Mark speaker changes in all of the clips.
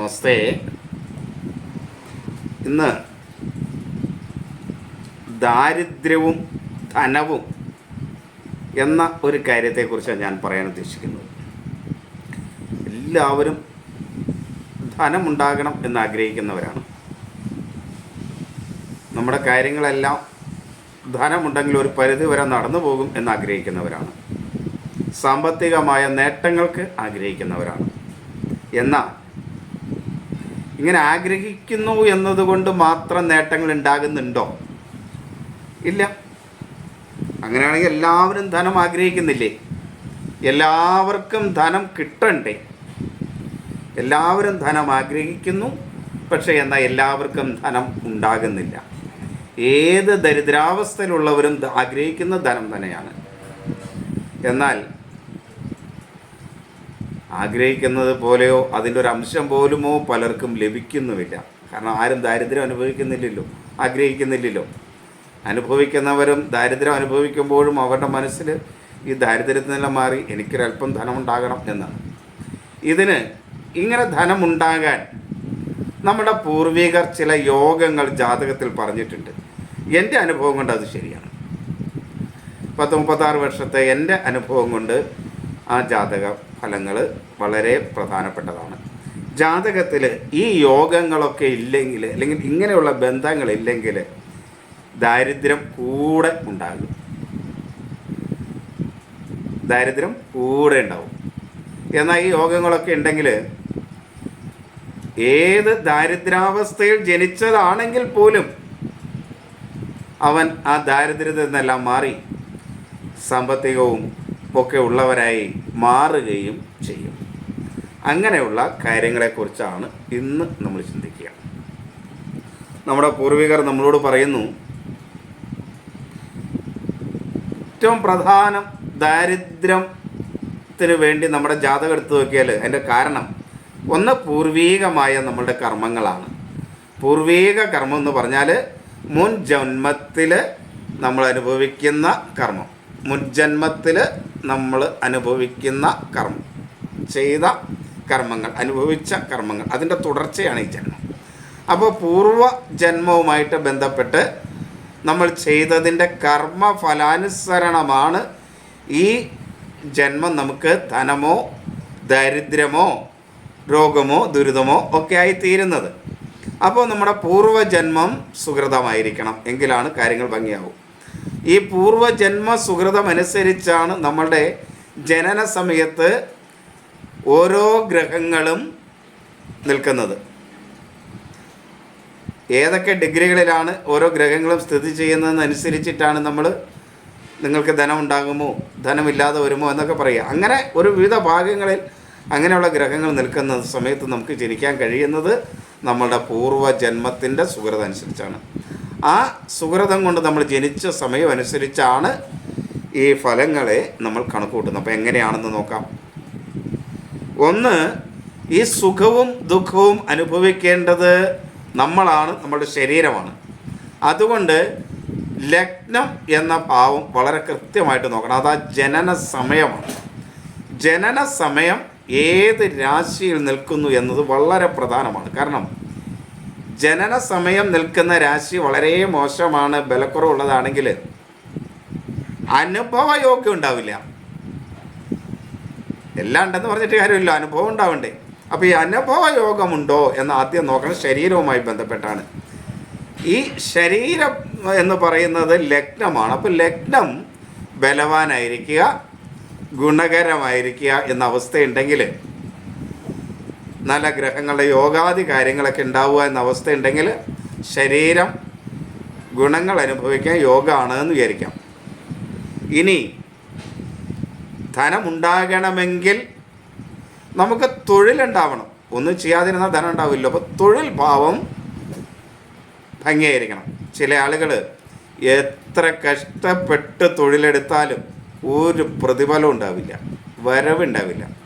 Speaker 1: നമസ്തേ ഇന്ന് ദാരിദ്ര്യവും ധനവും എന്ന ഒരു കാര്യത്തെക്കുറിച്ചാണ് ഞാൻ പറയാൻ ഉദ്ദേശിക്കുന്നത്. എല്ലാവരും ധനമുണ്ടാകണം എന്ന് ആഗ്രഹിക്കുന്നവരാണ്. നമ്മുടെ കാര്യങ്ങളെല്ലാം ധനമുണ്ടെങ്കിൽ ഒരു പരിധി വരെ നടന്നു പോകും എന്ന് ആഗ്രഹിക്കുന്നവരാണ്. സാമ്പത്തികമായ നേട്ടങ്ങൾക്ക് ആഗ്രഹിക്കുന്നവരാണ്. എന്നാൽ ഇങ്ങനെ ആഗ്രഹിക്കുന്നു എന്നതുകൊണ്ട് മാത്രം നേട്ടങ്ങൾ ഉണ്ടാകുന്നുണ്ടോ ഇല്ല. അങ്ങനെയാണെങ്കിൽ എല്ലാവരും ധനം ആഗ്രഹിക്കുന്നില്ലേ? എല്ലാവർക്കും ധനം കിട്ടണ്ടേ? എല്ലാവരും ധനം ആഗ്രഹിക്കുന്നു പക്ഷേ എന്നാൽ എല്ലാവർക്കും ധനം ഉണ്ടാകുന്നില്ല. ഏത് ദരിദ്രാവസ്ഥയിലുള്ളവരും ആഗ്രഹിക്കുന്ന ധനം തന്നെയാണ്. എന്നാൽ ആഗ്രഹിക്കുന്നത് പോലെയോ അതിന്റെ ഒരു അംശം പോലുമോ പലർക്കും ലഭിക്കുന്നുമില്ല. കാരണം ആരും ദാരിദ്ര്യം അനുഭവിക്കുന്നില്ലല്ലോ. ആഗ്രഹിക്കുന്നില്ലല്ലോ. അനുഭവിക്കുന്നവരും ദാരിദ്ര്യം അനുഭവിക്കുമ്പോഴും അവരുടെ മനസ്സിൽ ഈ ദാരിദ്ര്യത്തിൽ നിന്നെല്ലാം മാറി എനിക്കൊരല്പം ധനമുണ്ടാകണം എന്നാണ്. ഇതിന് ഇങ്ങനെ ധനമുണ്ടാകാൻ നമ്മുടെ പൂർവികർ ചില യോഗങ്ങൾ ജാതകത്തിൽ പറഞ്ഞിട്ടുണ്ട്. എന്റെ അനുഭവം കൊണ്ട് അത് ശരിയാണ്. പത്ത് മുപ്പത്താറ് വർഷത്തെ എന്റെ അനുഭവം കൊണ്ട് ആ ജാതക ഫലങ്ങൾ വളരെ പ്രധാനപ്പെട്ടതാണ്. ജാതകത്തിൽ ഈ യോഗങ്ങളൊക്കെ ഇല്ലെങ്കിൽ അല്ലെങ്കിൽ ഇങ്ങനെയുള്ള ബന്ധങ്ങളില്ലെങ്കിൽ ദാരിദ്ര്യം കൂടെ ഉണ്ടാകും. ദാരിദ്ര്യം കൂടെ ഉണ്ടാവും. എന്നാൽ ഈ യോഗങ്ങളൊക്കെ ഉണ്ടെങ്കിൽ ഏത് ദാരിദ്രാവസ്ഥയിൽ ജനിച്ചതാണെങ്കിൽ പോലും അവൻ ആ ദാരിദ്ര്യത്തിൽ നിന്നെല്ലാം മാറി സാമ്പത്തികവും ഒക്കെ ഉള്ളവരായി മാറുകയും ചെയ്യും. അങ്ങനെയുള്ള കാര്യങ്ങളെക്കുറിച്ചാണ് ഇന്ന് നമ്മൾ ചിന്തിക്കുക. നമ്മുടെ പൂർവികർ നമ്മളോട് പറയുന്നു ഏറ്റവും പ്രധാനം ദാരിദ്ര്യത്തിന് വേണ്ടി നമ്മുടെ ജാതകം എടുത്തു നോക്കിയാൽ അതിന്റെ കാരണം ഒന്ന് പൂർവീകമായ നമ്മളുടെ കർമ്മങ്ങളാണ്. പൂർവീക കർമ്മം എന്ന് പറഞ്ഞാൽ മുൻ ജന്മത്തിൽ നമ്മൾ അനുഭവിക്കുന്ന കർമ്മം. മുൻ ജന്മത്തിൽ നമ്മൾ അനുഭവിക്കുന്ന കർമ്മം. ചെയ്ത കർമ്മങ്ങൾ അനുഭവിച്ച കർമ്മങ്ങൾ. അതിന്റെ തുടർച്ചയാണ് ഈ ജന്മം. അപ്പോൾ പൂർവ ജന്മവുമായിട്ട് ബന്ധപ്പെട്ട് നമ്മൾ ചെയ്തതിന്റെ കർമ്മ ഫലാനുസരണമാണ് ഈ ജന്മം നമുക്ക് ധനമോ ദാരിദ്ര്യമോ രോഗമോ ദുരിതമോ ഒക്കെ ആയി തീരുന്നത്. അപ്പോൾ നമ്മുടെ പൂർവജന്മം സുഹൃതമായിരിക്കണം. എങ്കിലാണ് കാര്യങ്ങൾ ഭംഗിയാവും. ഈ പൂർവജന്മ സുഹൃതം അനുസരിച്ചാണ് നമ്മളുടെ ജനന സമയത്ത് ഓരോ ഗ്രഹങ്ങളും നിൽക്കുന്നത്. ഏതൊക്കെ ഡിഗ്രികളിലാണ് ഓരോ ഗ്രഹങ്ങളും സ്ഥിതി ചെയ്യുന്നതെന്നനുസരിച്ചിട്ടാണ് നമ്മൾ നിങ്ങൾക്ക് ധനം ഉണ്ടാകുമോ ധനമില്ലാതെ വരുമോ എന്നൊക്കെ പറയുക. അങ്ങനെ ഒരു വിവിധ ഭാഗങ്ങളിൽ അങ്ങനെയുള്ള ഗ്രഹങ്ങൾ നിൽക്കുന്ന സമയത്ത് നമുക്ക് ജനിക്കാൻ കഴിയുന്നത് നമ്മളുടെ പൂർവജന്മത്തിന്റെ സുഹൃത അനുസരിച്ചാണ് ആ സുഹൃതം കൊണ്ട് നമ്മൾ ജനിച്ച സമയം അനുസരിച്ചാണ് ഈ ഫലങ്ങളെ നമ്മൾ കണക്ക് കൂട്ടുന്നത് അപ്പോൾ എങ്ങനെയാണെന്ന് നോക്കാം. ഒന്ന് ഈ സുഖവും ദുഃഖവും അനുഭവിക്കേണ്ടത് നമ്മളാണ് നമ്മുടെ ശരീരമാണ്. അതുകൊണ്ട് ലഗ്നം എന്ന ഭാവം വളരെ കൃത്യമായിട്ട് നോക്കണം. അത് ആ ജനന സമയമാണ്. ജനന സമയം ഏത് രാശിയിൽ നിൽക്കുന്നു എന്നത് വളരെ പ്രധാനമാണ്. കാരണം ജനന സമയം നിൽക്കുന്ന രാശി വളരെ മോശമാണ് ബലക്കുറവുള്ളതാണെങ്കിൽ അനുഭവയോഗ്യം ഉണ്ടാവില്ല. എല്ലാം ഉണ്ടെന്ന് പറഞ്ഞിട്ട് കാര്യമില്ല അനുഭവം ഉണ്ടാവണ്ടേ. അപ്പോൾ ഈ അനുഭവ യോഗമുണ്ടോ എന്ന് ആദ്യം നോക്കണം ശരീരവുമായി ബന്ധപ്പെട്ടാണ്. ഈ ശരീരം എന്ന് പറയുന്നത് ലഗ്നമാണ്. അപ്പോൾ ലഗ്നം ബലവാനായിരിക്കുക ഗുണകരമായിരിക്കുക എന്ന അവസ്ഥയുണ്ടെങ്കിൽ നല്ല ഗ്രഹങ്ങളുടെ യോഗാദി കാര്യങ്ങളൊക്കെ ഉണ്ടാവുക എന്ന അവസ്ഥയുണ്ടെങ്കിൽ ശരീരം ഗുണങ്ങൾ അനുഭവിക്കാൻ യോഗമാണ് എന്ന് വിചാരിക്കാം. ഇനി ധനമുണ്ടാകണമെങ്കിൽ നമുക്ക് തൊഴിലുണ്ടാവണം. ഒന്നും ചെയ്യാതിരുന്നാൽ ധനം ഉണ്ടാവില്ല. അപ്പോൾ തൊഴിൽ ഭാവം ഭംഗിയായിരിക്കണം. ചില ആളുകൾ എത്ര കഷ്ടപ്പെട്ട് തൊഴിലെടുത്താലും ഒരു പ്രതിഫലം ഉണ്ടാവില്ല. വരവുണ്ടാവില്ല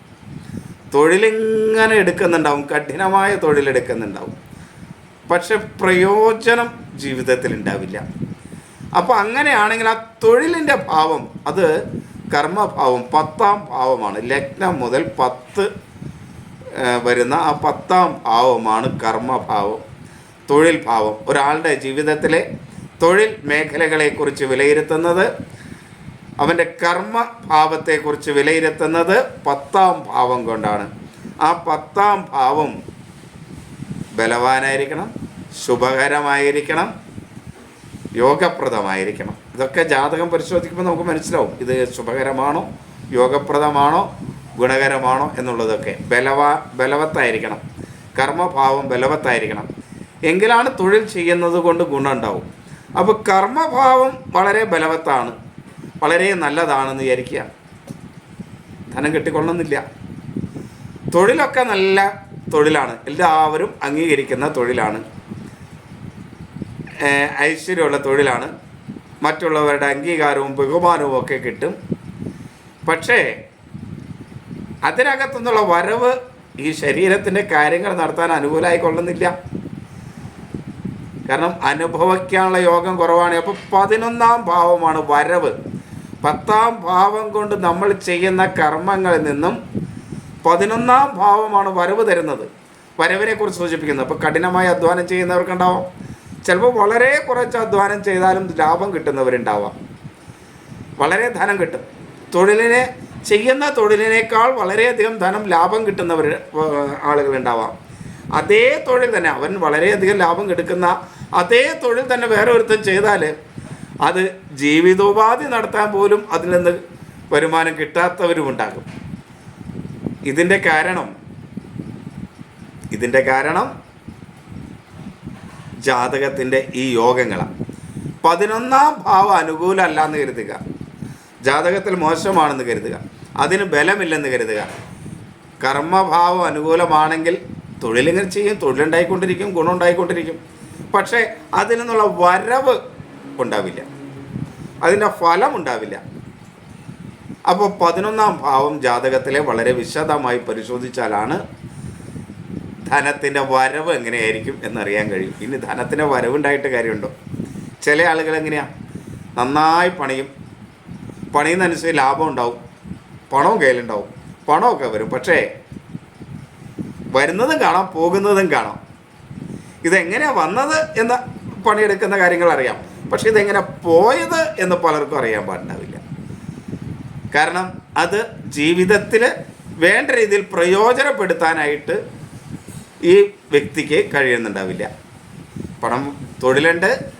Speaker 1: തൊഴിലിങ്ങനെ എടുക്കുന്നുണ്ടാവും കഠിനമായ തൊഴിലെടുക്കുന്നുണ്ടാവും. പക്ഷെ പ്രയോജനം ജീവിതത്തിൽ ഉണ്ടാവില്ല അപ്പോൾ അങ്ങനെയാണെങ്കിൽ ആ തൊഴിലിന്റെ ഭാവം അത് കർമ്മഭാവം പത്താം ഭാവമാണ്. ലഗ്നം മുതൽ പത്ത് വരുന്ന ആ പത്താം ഭാവമാണ് കർമ്മഭാവം തൊഴിൽ ഭാവം ഒരാളുടെ ജീവിതത്തിലെ തൊഴിൽ മേഖലകളെക്കുറിച്ച് വിലയിരുത്തുന്നത് അവന്റെ കർമ്മ ഭാവത്തെക്കുറിച്ച് വിലയിരുത്തുന്നത് പത്താം ഭാവം കൊണ്ടാണ്. ആ പത്താം ഭാവം ബലവാനായിരിക്കണം ശുഭകരമായിരിക്കണം യോഗപ്രദമായിരിക്കണം. ഇതൊക്കെ ജാതകം പരിശോധിക്കുമ്പോൾ നമുക്ക് മനസ്സിലാവും. ഇത് ശുഭകരമാണോ യോഗപ്രദമാണോ ഗുണകരമാണോ എന്നുള്ളതൊക്കെ. ബലവാ ബലവത്തായിരിക്കണം. കർമ്മഭാവം ബലവത്തായിരിക്കണം. എങ്കിലാണ് തൊഴിൽ ചെയ്യുന്നത് കൊണ്ട് ഗുണമുണ്ടാവും അപ്പോൾ കർമ്മഭാവം വളരെ ബലവത്താണ്. വളരെ നല്ലതാണെന്ന് വിചാരിക്കുക ധനം കിട്ടിക്കൊള്ളുന്നില്ല തൊഴിലൊക്കെ നല്ല തൊഴിലാണ്. എല്ലാവരും അംഗീകരിക്കുന്ന തൊഴിലാണ്. ഐശ്വര്യമുള്ള തൊഴിലാണ്. മറ്റുള്ളവരുടെ അംഗീകാരവും ബഹുമാനവും ഒക്കെ കിട്ടും. പക്ഷേ അതിനകത്തുനിന്നുള്ള വരവ് ഈ ശരീരത്തിന്റെ കാര്യങ്ങൾ നടത്താൻ അനുകൂലമായിക്കൊള്ളുന്നില്ല കാരണം അനുഭവിക്കാനുള്ള യോഗം കുറവാണ്. അപ്പോൾ പതിനൊന്നാം ഭാവമാണ് വരവ്. പത്താം ഭാവം കൊണ്ട് നമ്മൾ ചെയ്യുന്ന കർമ്മങ്ങളിൽ നിന്നും പതിനൊന്നാം ഭാവമാണ് വരവ് തരുന്നത്. വരവിനെ കുറിച്ച് സൂചിപ്പിക്കുന്നത് അപ്പോൾ കഠിനമായി അധ്വാനം ചെയ്യുന്നവർക്കുണ്ടാവാം. ചിലപ്പോൾ വളരെ കുറച്ച് അധ്വാനം ചെയ്താലും ലാഭം കിട്ടുന്നവരുണ്ടാവാം. വളരെ ധനം കിട്ടും. തൊഴിലിനെ ചെയ്യുന്ന തൊഴിലിനേക്കാൾ വളരെയധികം ധനം ലാഭം കിട്ടുന്നവർ ആളുകളുണ്ടാവാം. അതേ തൊഴിൽ തന്നെ അവൻ വളരെയധികം ലാഭം എടുക്കുന്ന അതേ തൊഴിൽ തന്നെ വേറെ ഒരുത്തൻ ചെയ്താൽ അത് ജീവിതോപാധി നടത്താൻ പോലും അതിൽ നിന്ന് വരുമാനം കിട്ടാത്തവരും ഉണ്ടാകും ഇതിന്റെ കാരണം ഇതിന്റെ കാരണം ജാതകത്തിന്റെ ഈ യോഗങ്ങളാണ്. പതിനൊന്നാം ഭാവം അനുകൂലമല്ല എന്ന് കരുതുക. ജാതകത്തിൽ മോശമാണെന്ന് കരുതുക. അതിന് ബലമില്ലെന്ന് കരുതുക. കർമ്മഭാവം അനുകൂലമാണെങ്കിൽ തൊഴിലിങ്ങനെ ചെയ്യും. തൊഴിലുണ്ടായിക്കൊണ്ടിരിക്കും ഗുണമുണ്ടായിക്കൊണ്ടിരിക്കും. പക്ഷേ അതിൽ നിന്നുള്ള വരവ് ഉണ്ടാവില്ല. അതിന്റെ ഫലം ഉണ്ടാവില്ല അപ്പോൾ പതിനൊന്നാം ഭാവം ജാതകത്തിലെ വളരെ വിശദമായി പരിശോധിച്ചാലാണ് ധനത്തിന്റെ വരവ് എങ്ങനെയായിരിക്കും എന്നറിയാൻ കഴിയും. ഇനി ധനത്തിന്റെ വരവുണ്ടായിട്ട് കാര്യമുണ്ടോ? ചില ആളുകൾ എങ്ങനെയാണ് നന്നായി പണിയും. പണിയുന്നതനുസരിച്ച് ലാഭം ഉണ്ടാവും. പണവും കയ്യിലുണ്ടാവും. പണമൊക്കെ വരും. പക്ഷേ വരുന്നതും കാണാം പോകുന്നതും കാണാം. ഇതെങ്ങനെയാണ് വന്നത് എന്ന് പണിയെടുക്കുന്ന കാര്യങ്ങൾ അറിയാം. പക്ഷേ ഇതെങ്ങനെ പോയത് എന്ന് പലർക്കും അറിയാൻ പാടുണ്ടാവില്ല കാരണം അത് ജീവിതത്തിൽ വേണ്ട രീതിയിൽ പ്രയോജനപ്പെടുത്താനായിട്ട് ഈ വ്യക്തിക്ക് കഴിയുന്നുണ്ടാവില്ല. പണം തൊഴിലുണ്ട്.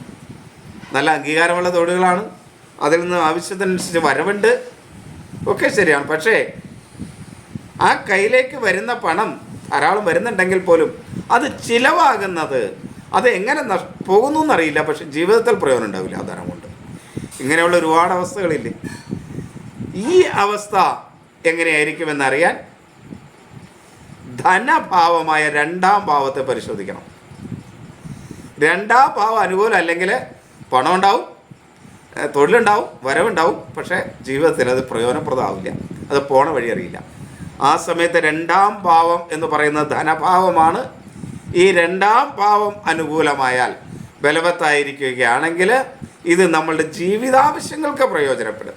Speaker 1: നല്ല അംഗീകാരമുള്ള തൊഴിലുകളാണ്. അതിൽ നിന്ന് ആവശ്യത്തിനനുസരിച്ച് വരവുണ്ട്. ഒക്കെ ശരിയാണ്. പക്ഷേ ആ കയ്യിലേക്ക് വരുന്ന പണം ധാരാളം വരുന്നുണ്ടെങ്കിൽ പോലും അത് ചിലവാകുന്നത് അത് എങ്ങനെ പോകുന്നു എന്നറിയില്ല പക്ഷെ ജീവിതത്തിൽ പ്രയോജനം ഉണ്ടാവില്ല ആ ധനം കൊണ്ട്. ഇങ്ങനെയുള്ള ഒരുപാട് അവസ്ഥകളില്ലേ? ഈ അവസ്ഥ എങ്ങനെയായിരിക്കുമെന്നറിയാൻ ധനഭാവമായ രണ്ടാം ഭാവത്തെ പരിശോധിക്കണം. രണ്ടാം ഭാവം അനുകൂലം അല്ലെങ്കിൽ പണം ഉണ്ടാവും തൊഴിലുണ്ടാവും വരവുണ്ടാവും. പക്ഷേ ജീവിതത്തിൽ അത് പ്രയോജനപ്രദമാവില്ല. അത് പോണ വഴി അറിയില്ല. ആ സമയത്ത് രണ്ടാം ഭാവം എന്ന് പറയുന്നത് ധനഭാവമാണ് ഈ രണ്ടാം ഭാവം അനുകൂലമായാൽ ബലവത്തായിരിക്കുകയാണെങ്കിൽ ഇത് നമ്മളുടെ ജീവിതാവശ്യങ്ങൾക്ക് പ്രയോജനപ്പെടും.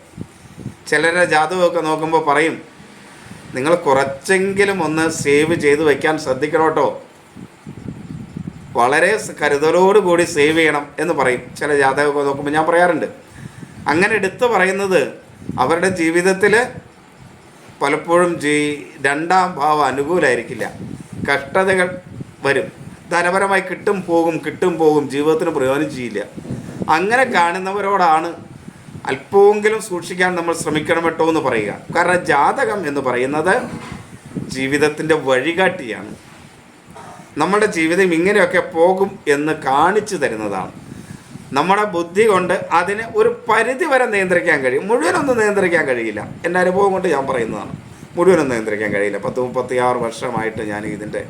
Speaker 1: ചിലരെ ജാതകമൊക്കെ നോക്കുമ്പോൾ പറയും നിങ്ങൾ കുറച്ചെങ്കിലും ഒന്ന് സേവ് ചെയ്ത് വയ്ക്കാൻ ശ്രദ്ധിക്കണം കേട്ടോ വളരെ കരുതലോടുകൂടി കൂടി സേവ് ചെയ്യണം എന്ന് പറയും. ചില ജാതകമൊക്കെ നോക്കുമ്പോൾ ഞാൻ പറയാറുണ്ട്. അങ്ങനെ എടുത്തു പറയുന്നത് അവരുടെ ജീവിതത്തിൽ പലപ്പോഴും ജീ രണ്ടാം ഭാവം അനുകൂലമായിരിക്കില്ല കഷ്ടതകൾ വരും. ധനപരമായി കിട്ടും പോകും കിട്ടും പോകും. ജീവിതത്തിന് പ്രയോജനം ചെയ്യില്ല. അങ്ങനെ കാണുന്നവരോടാണ് അല്പമെങ്കിലും സൂക്ഷിക്കാൻ നമ്മൾ ശ്രമിക്കണം കേട്ടോ എന്ന് പറയുക. കാരണം ജാതകം എന്ന് പറയുന്നത് ജീവിതത്തിന്റെ വഴികാട്ടിയാണ്. നമ്മുടെ ജീവിതം ഇങ്ങനെയൊക്കെ പോകും എന്ന് കാണിച്ചു തരുന്നതാണ്. നമ്മുടെ ബുദ്ധി കൊണ്ട് അതിനെ ഒരു പരിധി വരെ നിയന്ത്രിക്കാൻ കഴിയും. മുഴുവനൊന്നും നിയന്ത്രിക്കാൻ കഴിയില്ല. എന്റെ അനുഭവം കൊണ്ട് ഞാൻ പറയുന്നതാണ്. മുഴുവനൊന്നും നിയന്ത്രിക്കാൻ കഴിയില്ല. പത്ത് മുപ്പത്തിയാറ് വർഷമായിട്ട് ഞാൻ ഇതിന്റെ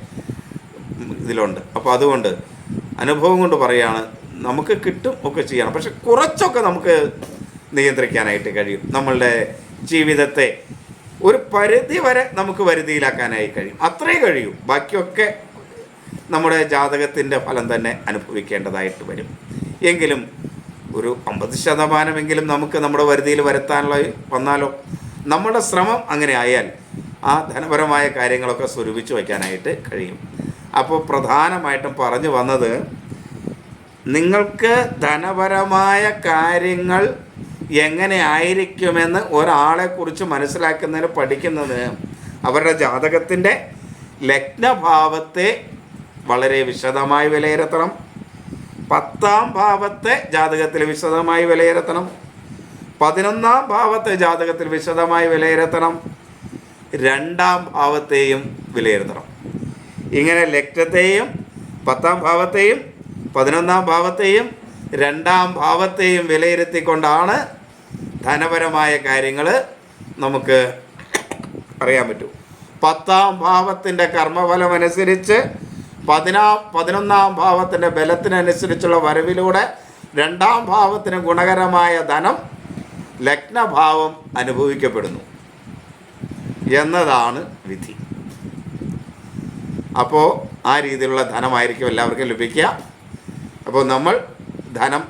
Speaker 1: ഇതിലുണ്ട്. അപ്പോൾ അതുകൊണ്ട് അനുഭവം കൊണ്ട് പറയുകയാണ് നമുക്ക് കിട്ടും ഒക്കെ ചെയ്യണം പക്ഷെ കുറച്ചൊക്കെ നമുക്ക് നിയന്ത്രിക്കാനായിട്ട് കഴിയും. നമ്മളുടെ ജീവിതത്തെ ഒരു പരിധി വരെ നമുക്ക് വരുതിയിലാക്കാനായി കഴിയും. അത്രേ കഴിയും. ബാക്കിയൊക്കെ നമ്മുടെ ജാതകത്തിന്റെ ഫലം തന്നെ അനുഭവിക്കേണ്ടതായിട്ട് വരും. എങ്കിലും ഒരു അമ്പത് ശതമാനമെങ്കിലും നമുക്ക് നമ്മുടെ വരുതിയിൽ വരുത്താനുള്ള വന്നാലോ? നമ്മുടെ ശ്രമം അങ്ങനെ ആയാൽ ആ ധനപരമായ കാര്യങ്ങളൊക്കെ സ്വരൂപിച്ച് വയ്ക്കാനായിട്ട് കഴിയും. അപ്പോൾ പ്രധാനമായിട്ടും പറഞ്ഞു വന്നത് നിങ്ങൾക്ക് ധനപരമായ കാര്യങ്ങൾ എങ്ങനെ ആയിരിക്കുമെന്ന് ഒരാളെക്കുറിച്ച് മനസ്സിലാക്കുന്നതിന് പഠിക്കുന്നത് അവരുടെ ജാതകത്തിന്റെ ലഗ്നഭാവത്തെ വളരെ വിശദമായി വിലയിരുത്തണം. പത്താം ഭാവത്തെ ജാതകത്തിൽ വിശദമായി വിലയിരുത്തണം. പതിനൊന്നാം ഭാവത്തെ ജാതകത്തിൽ വിശദമായി വിലയിരുത്തണം. രണ്ടാം ഭാവത്തെയും വിലയിരുത്തണം. ഇങ്ങനെ ലഗ്നത്തെയും പത്താം ഭാവത്തെയും പതിനൊന്നാം ഭാവത്തെയും രണ്ടാം ഭാവത്തെയും വിലയിരുത്തിക്കൊണ്ടാണ് ധനപരമായ കാര്യങ്ങൾ നമുക്ക് അറിയാൻ പറ്റും. പത്താം ഭാവത്തിന്റെ കർമ്മഫലമനുസരിച്ച് പതിനാം പതിനാ പതിനൊന്നാം ഭാവത്തിന്റെ ബലത്തിനനുസരിച്ചുള്ള വരവിലൂടെ രണ്ടാം ഭാവത്തിന് ഗുണകരമായ ധനം ലഗ്നഭാവം അനുഭവിക്കപ്പെടുന്നു. എന്നതാണ് വിധി. അപ്പോൾ ആ രീതിയിലുള്ള ധനമായിരിക്കും എല്ലാവർക്കും ലഭിക്കുക. അപ്പോൾ നമ്മൾ ധനം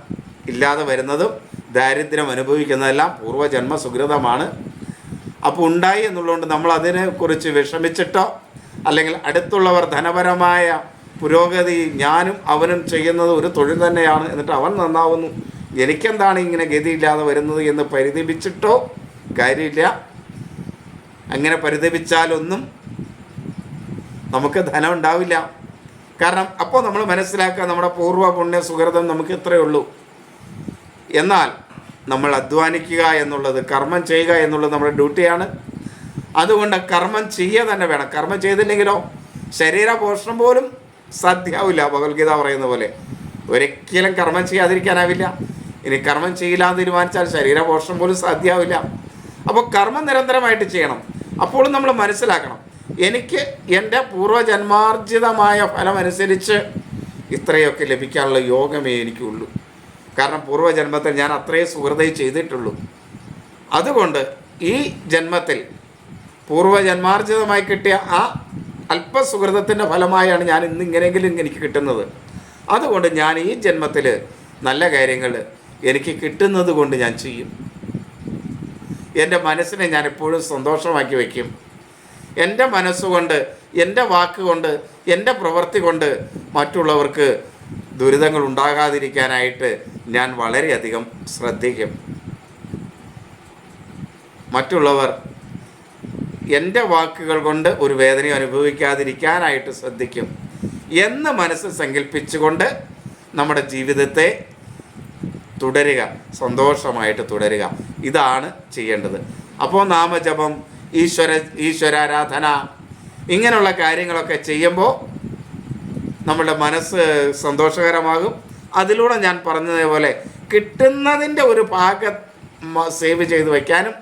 Speaker 1: ഇല്ലാതെ വരുന്നതും ദാരിദ്ര്യം അനുഭവിക്കുന്നതെല്ലാം പൂർവജന്മ സുഹൃതമാണ് അപ്പോൾ ഉണ്ടായി എന്നുള്ളതുകൊണ്ട് നമ്മൾ അതിനെക്കുറിച്ച് വിഷമിച്ചിട്ടോ അല്ലെങ്കിൽ അടുത്തുള്ളവർ ധനപരമായ പുരോഗതി ഞാനും അവനും ചെയ്യുന്നത് ഒരു തൊഴിൽ തന്നെയാണ് എന്നിട്ട് അവൻ നന്നാവുന്നു. എനിക്കെന്താണ് ഇങ്ങനെ ഗതിയില്ലാതെ വരുന്നത് എന്ന് പരിതപിച്ചിട്ടോ കാര്യമില്ല. അങ്ങനെ പരിതപിച്ചാലൊന്നും നമുക്ക് ധനം ഉണ്ടാവില്ല. കാരണം അപ്പോൾ നമ്മൾ മനസ്സിലാക്കുക നമ്മുടെ പൂർവ പുണ്യ സുഹൃതം നമുക്ക് ഇത്രയേ ഉള്ളൂ. എന്നാൽ നമ്മൾ അധ്വാനിക്കുക എന്നുള്ളത് കർമ്മം ചെയ്യുക എന്നുള്ളത് നമ്മുടെ ഡ്യൂട്ടിയാണ്. അതുകൊണ്ട് കർമ്മം ചെയ്യുക തന്നെ വേണം. കർമ്മം ചെയ്തില്ലെങ്കിലോ ശരീര പോഷണം പോലും സാധ്യമാവില്ല ഭഗവത്ഗീത പറയുന്ന പോലെ. ഒരിക്കലും കർമ്മം ചെയ്യാതിരിക്കാനാവില്ല. ഇനി കർമ്മം ചെയ്യില്ല എന്ന് തീരുമാനിച്ചാൽ ശരീര പോഷണം പോലും സാധ്യമാവില്ല അപ്പോൾ കർമ്മം നിരന്തരമായിട്ട് ചെയ്യണം. അപ്പോഴും നമ്മൾ മനസ്സിലാക്കണം. എനിക്ക് എന്റെ പൂർവജന്മാർജിതമായ ഫലമനുസരിച്ച് ഇത്രയൊക്കെ ലഭിക്കാനുള്ള യോഗമേ എനിക്കുള്ളൂ. കാരണം പൂർവജന്മത്തിൽ ഞാൻ അത്രയും സുഹൃതയും ചെയ്തിട്ടുള്ളൂ. അതുകൊണ്ട് ഈ ജന്മത്തിൽ പൂർവജന്മാർജിതമായി കിട്ടിയ ആ അല്പസുഹൃതത്തിന്റെ ഫലമായാണ് ഞാൻ ഇന്ന് ഇങ്ങനെയെങ്കിലും എനിക്ക് കിട്ടുന്നത്. അതുകൊണ്ട് ഞാൻ ഈ ജന്മത്തിൽ നല്ല കാര്യങ്ങൾ എനിക്ക് കിട്ടുന്നത് കൊണ്ട് ഞാൻ ചെയ്യും. എന്റെ മനസ്സിനെ ഞാൻ എപ്പോഴും സന്തോഷമാക്കി വയ്ക്കും. എന്റെ മനസ്സുകൊണ്ട് എന്റെ വാക്കുകൊണ്ട് എന്റെ പ്രവൃത്തി കൊണ്ട് മറ്റുള്ളവർക്ക് ദുരിതങ്ങൾ ഉണ്ടാകാതിരിക്കാനായിട്ട് ഞാൻ വളരെയധികം ശ്രദ്ധിക്കും. മറ്റുള്ളവർ എന്റെ വാക്കുകൾ കൊണ്ട് ഒരു വേദനയും അനുഭവിക്കാതിരിക്കാനായിട്ട് ശ്രദ്ധിക്കും എന്ന് മനസ്സ് സങ്കല്പിച്ചുകൊണ്ട് നമ്മുടെ ജീവിതത്തെ തുടരുക സന്തോഷമായിട്ട് തുടരുക. ഇതാണ് ചെയ്യേണ്ടത്. അപ്പോൾ നാമജപം ഈശ്വര ഈശ്വരാരാധന ഇങ്ങനെയുള്ള കാര്യങ്ങളൊക്കെ ചെയ്യുമ്പോൾ നമ്മുടെ മനസ്സ് സന്തോഷകരമാകും. അതിലൂടെ ഞാൻ പറഞ്ഞതുപോലെ കിട്ടുന്നതിന്റെ ഒരു ഭാഗം സേവ് ചെയ്ത് വയ്ക്കാനും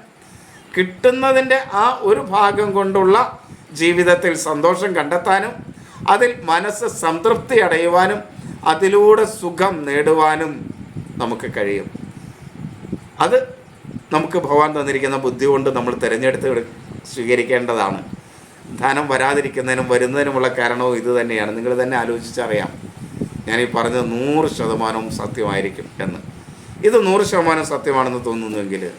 Speaker 1: കിട്ടുന്നതിന്റെ ആ ഒരു ഭാഗം കൊണ്ടുള്ള ജീവിതത്തിൽ സന്തോഷം കണ്ടെത്താനും അതിൽ മനസ്സ് സംതൃപ്തി അടയുവാനും അതിലൂടെ സുഖം നേടുവാനും നമുക്ക് കഴിയും. അത് നമുക്ക് ഭഗവാൻ തന്നിരിക്കുന്ന ബുദ്ധി കൊണ്ട് നമ്മൾ തിരഞ്ഞെടുത്ത് സ്വീകരിക്കേണ്ടതാണ്. ധനം വരാതിരിക്കുന്നതിനും വരുന്നതിനുമുള്ള കാരണവും ഇത് തന്നെയാണ്. നിങ്ങൾ തന്നെ ആലോചിച്ചറിയാം. ഞാൻ ഈ പറഞ്ഞത് നൂറ് ശതമാനവും സത്യമായിരിക്കും എന്ന്. ഇത് നൂറ് ശതമാനം സത്യമാണെന്ന് തോന്നുന്നുവെങ്കിൽ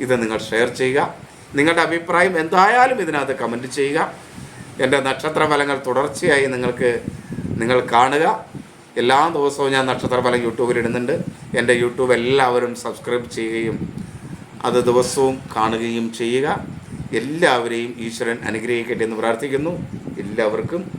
Speaker 1: ഇത് നിങ്ങൾ ഷെയർ ചെയ്യുക. നിങ്ങളുടെ അഭിപ്രായം എന്തായാലും ഇതിനകത്ത് കമന്റ് ചെയ്യുക. എന്റെ നക്ഷത്ര ഫലങ്ങൾ തുടർച്ചയായി നിങ്ങൾക്ക് നിങ്ങൾ കാണുക. എല്ലാ ദിവസവും ഞാൻ നക്ഷത്ര ഫലം യൂട്യൂബിൽ ഇടുന്നുണ്ട്. എന്റെ യൂട്യൂബ് എല്ലാവരും സബ്സ്ക്രൈബ് ചെയ്യുകയും അത് ദിവസവും കാണുകയും ചെയ്യുക. എല്ലാവരെയും ഈശ്വരൻ അനുഗ്രഹിക്കട്ടെ എന്ന് പ്രാർത്ഥിക്കുന്നു. എല്ലാവർക്കും